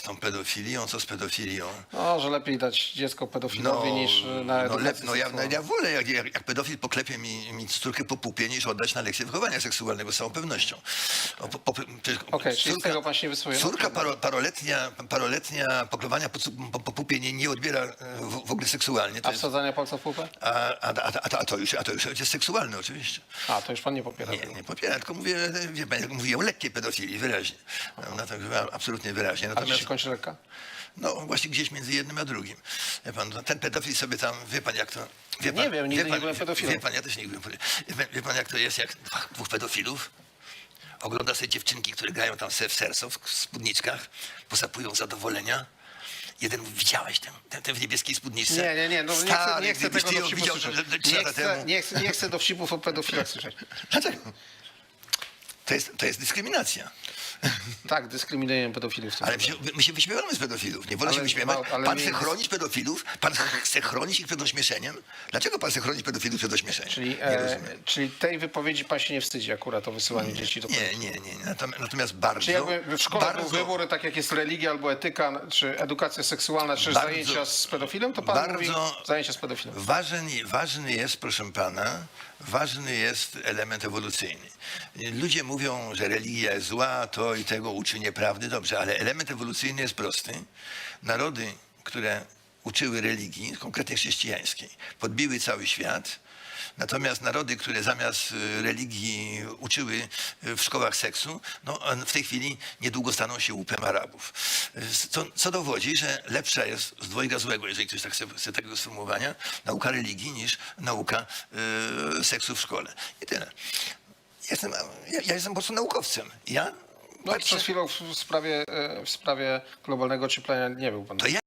z tą pedofilią, co z pedofilią. No, że lepiej dać dziecko pedofilowi niż y, na no, lep, no, ja, no, ja wolę, jak, jak, jak pedofil poklepie mi, mi córkę po pupie, niż oddać na lekcję wychowania seksualnego z całą pewnością. O, po, po, przecież Okej, czyli z tego pan się wysłuje? No, Córka paro, paroletnia, paroletnia poklepania po, po, po pupie nie, nie odbiera e, w, w ogóle seksualnie. To A jest, wsadzania palca w pupę? a, a, a, a, to- a, to już, a to już jest seksualne oczywiście. A, to już pan nie popiera. Nie, nie popieram, tylko mówię, wie pan, mówię o lekkiej pedofilii, wyraźnie. No, tak, absolutnie wyraźnie. Natomiast, no właśnie gdzieś między jednym a drugim. Wie pan, no, ten pedofil sobie tam, wie pan jak to... Wie pan, Nie wiem, nigdy wie nie pan, byłem pedofilem. Wie pan, ja też nie byłem. Wie, pan- wie pan jak to jest, jak dwóch pedofilów ogląda sobie dziewczynki, które grają tam se w serso, w spódniczkach, posapują zadowolenia. Jeden widziałeś ten, ten, ten w niebieskiej spódniczce? Nie, nie, nie, no nie chcę, Stary, nie chcę tego dowcipu widział słyszeć. Nie chcę, nie, chcę, nie chcę dowcipów o pedofilach słyszeć. Dlaczego? To jest, to jest dyskryminacja. Tak, dyskryminujemy pedofilów. Ale my się, my się wyśmiewamy z pedofilów. Nie wolno Ale się wyśmiewać. pan chce chronić pedofilów? Pan chce chronić ich przed ośmieszeniem? Dlaczego pan chce chronić pedofilów przed ośmieszeniem? Czyli, nie e, czyli tej wypowiedzi pan się nie wstydzi akurat o wysyłaniu dzieci do Nie, nie, nie. Natomiast, bardzo... Czy jakby w szkole bardzo, był wybór, tak jak jest religia albo etyka, czy edukacja seksualna, czy Bardzo- zajęcia z pedofilem, to pan bardzo- mówi zajęcia z pedofilem. Ważny, ważny jest, proszę pana, ważny jest element ewolucyjny. Ludzie mówią, że religia jest zła, to i tego uczy nieprawdy. Dobrze, ale element ewolucyjny jest prosty. Narody, które uczyły religii, konkretnie chrześcijańskiej, podbiły cały świat. Natomiast narody, które zamiast y, religii uczyły y, w szkołach seksu, no, w tej chwili niedługo staną się łupem Arabów. Y, Co, co dowodzi, że lepsza jest z dwojga złego, jeżeli ktoś tak chce, chce tego sformułowania, nauka religii niż nauka y, seksu w szkole. I tyle. Jestem, ja, ja jestem po prostu naukowcem. Ja No, patrzę, przed chwilą w sprawie, e, w sprawie globalnego ocieplenia nie był pan. to ja